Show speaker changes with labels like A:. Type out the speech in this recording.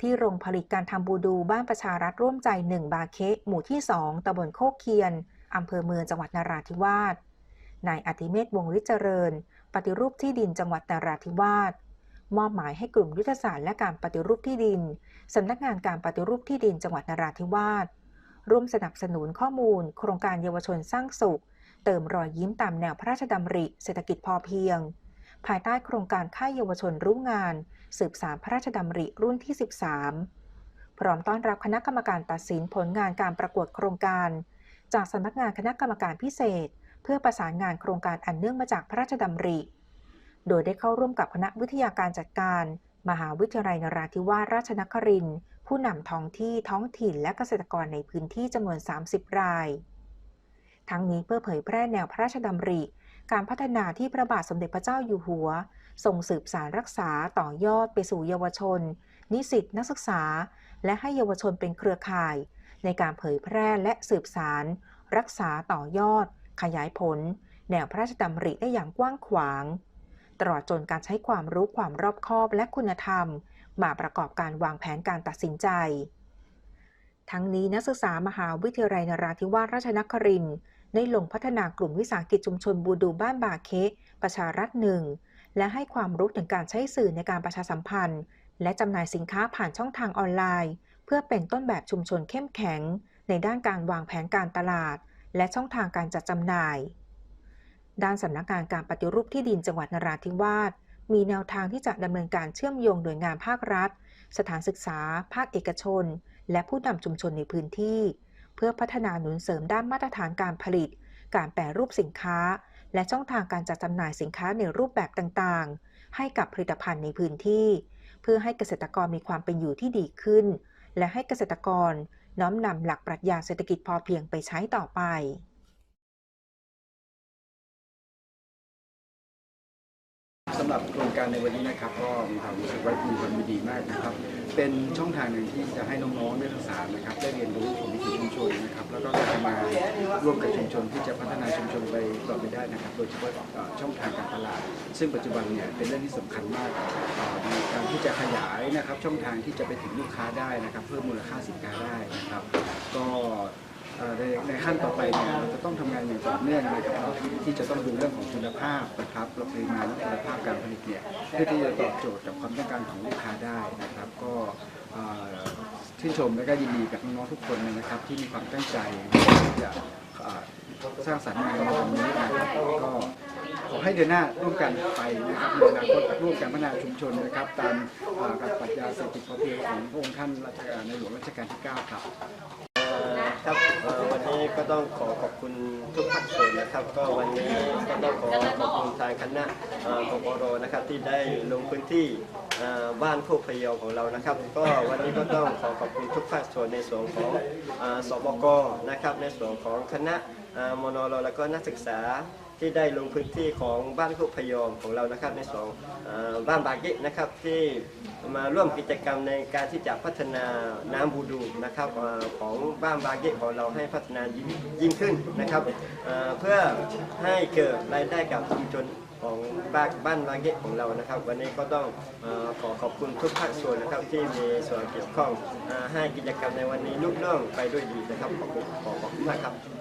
A: ที่โรงผลิตการทำบูดูบ้านประชารัฐร่วมใจ 1 บาเคะหมู่ที่ 2ตำบลโคกเคียนอำเภอเมืองจังหวัดนราธิวาสนายอธิเมศวงศ์ฤทธิ์เจริญ ปฏิรูปที่ดินจังหวัดนราธิวาสมอบหมายให้กลุ่มยุทธศาสตร์และการปฏิรูปที่ดิน สำนักงานการปฏิรูปที่ดินจังหวัดนราธิวาสร่วมสนับสนุนข้อมูล โครงการเยาวชนสร้างสุข เติมรอยยิ้มตามแนวพระราชดำริ เศรษฐกิจพอเพียง ภายใต้โครงการค่ายเยาวชนรู้งาน สืบสารพระราชดำริรุ่นที่ 13 พร้อมต้อนรับคณะกรรมการตัดสินผลงานการประกวดโครงการ จากสำนักงานคณะกรรมการพิเศษ เพื่อประสานงานโครงการอันเนื่องมาจากพระราชดำริ โดยได้เข้าร่วมกับคณะวิทยาการจัดการ มหาวิทยาลัยนราธิวาสราชนครินทร์ผู้นำท้องที่ท้องถิ่นและเกษตรกรในพื้นที่จำนวน 30 ราย ทั้งนี้เพื่อเผยแพร่แนวพระราชดำริ การพัฒนาที่พระบาทสมเด็จพระเจ้าอยู่หัวทรงสืบสารรักษาต่อยอดไปสู่เยาวชน นิสิตนักศึกษา และให้เยาวชนเป็นเครือข่าย ในการเผยแพร่และสืบสาร รักษาต่อยอด ขยายผล แนวพระราชดำริได้อย่างกว้างขวาง ตลอดจนการใช้ความรู้ความรอบคอบและคุณธรรม มาประกอบการวางแผนการตัดสินใจ ทั้งนี้นักศึกษามหาวิทยาลัยนราธิวาสราชนครินทร์ ได้ลงพัฒนากลุ่มวิสาหกิจชุมชนบูดูบ้านบาเคประชารัฐหนึ่งและให้ความรู้ถึงการใช้สื่อในการประชาสัมพันธ์ และจำหน่ายสินค้าผ่านช่องทางออนไลน์ เพื่อเป็นต้นแบบชุมชนเข้มแข็ง ในด้านการวางแผนการตลาด และช่องทางการจัดจำหน่าย ด้านสำนักงานการปฏิรูปที่ดินจังหวัดนราธิวาสมีแนวทางที่จะดำเนินการเชื่อมโยงหน่วยงานภาครัฐ สถานศึกษา ภาคเอกชน และผู้นำชุมชนในพื้นที่ พื่อพัฒนาหนุนเสริมด้านมาตรฐานการผลิต การแปรรูปสินค้า และช่องทางการจัดจำหน่ายสินค้าในรูปแบบต่างๆ ให้กับผลิตภัณฑ์ในพื้นที่ เพื่อให้เกษตรกรมีความเป็นอยู่ที่ดีขึ้น และให้เกษตรกรน้อมนำหลักปรัชญาเศรษฐกิจพอเพียงไปใช้ต่อไป
B: สำหรับโครงการในวันนี้นะครับก็มีความรู้สึกว่ามีความดีมากนะครับ เป็นช่องทางหนึ่งที่จะให้น้องๆนักศึกษานะครับ ได้เรียนรู้ของวิถีชุมชนนะครับ แล้วก็จะมาร่วมกับชุมชนที่จะพัฒนาชุมชนไปต่อไปได้นะครับ โดยเฉพาะช่องทางการตลาด ซึ่งปัจจุบันเนี่ยเป็นเรื่องที่สำคัญมากในการที่จะขยายนะครับช่องทางที่จะไปถึงลูกค้าได้นะครับ เพิ่มมูลค่าสินค้าได้นะครับ ก็ ในในขั้นต่อไปเนี่ยเราจะต้องทำงานอย่างต่อเนื่องนะครับที่จะต้องดูเรื่องของคุณภาพนะครับปริมาณและคุณภาพการผลิตเนี่ยเพื่อที่จะตอบโจทย์กับความต้องการของลูกค้าได้นะครับ ก็เอ่ชื่นชมและก็ยินดีกับน้องๆทุกคนนะครับ ที่มีความตั้งใจที่จะสร้างสรรค์งานในวันนี้นะครับก็ขอให้เดินหน้าร่วมกันไปนะครับในอนาคตร่วมกันพัฒนาชุมชนนะครับ ตามกับปรัชญาเศรษฐกิจพอเพียงของพระองค์ท่านรัชกาลในหลวงรัชกาลที่ 9 ครับ
C: ครับเอ่อวันนี้ก็ต้องขอขอบคุณทุกภาคส่วนนะครับ ก็วันนี้ก็ต้องขอขอบคุณทางคณะเอ่อกปรนะครับที่ได้ลงพื้นที่เอ่อบ้านโคกพะเยาของเรานะครับ ก็วันนี้ก็ต้องขอขอบคุณทุกภาคส่วนในส่วนของเอ่อสบกนะครับในส่วนของคณะ มนรแล้วก็นักศึกษาที่ได้ลงพื้นที่ของบ้านคุพยอมของเรานะครับในสองอบ้านบากะนะครับที่มาร่วมกิจกรรมในการที่จะพัฒนาน้ำบูดูนะครับอของบ้านบากะของเราให้พัฒนายิ่งยิ่งขึ้นนะครับเพื่อให้เกิดรายได้กับชุมชนของบ้านบ้านบาเกะของเรานะครับ วันนี้ก็ต้องอขอขอบคุณทุกภาคส่วนนะครับที่มีส่วนเกี่ยวข้องอให้กิจกรรมในวันนี้ลุล่วงไปด้วยดีนะครับขอบคุณขอขอบคุณมากครับ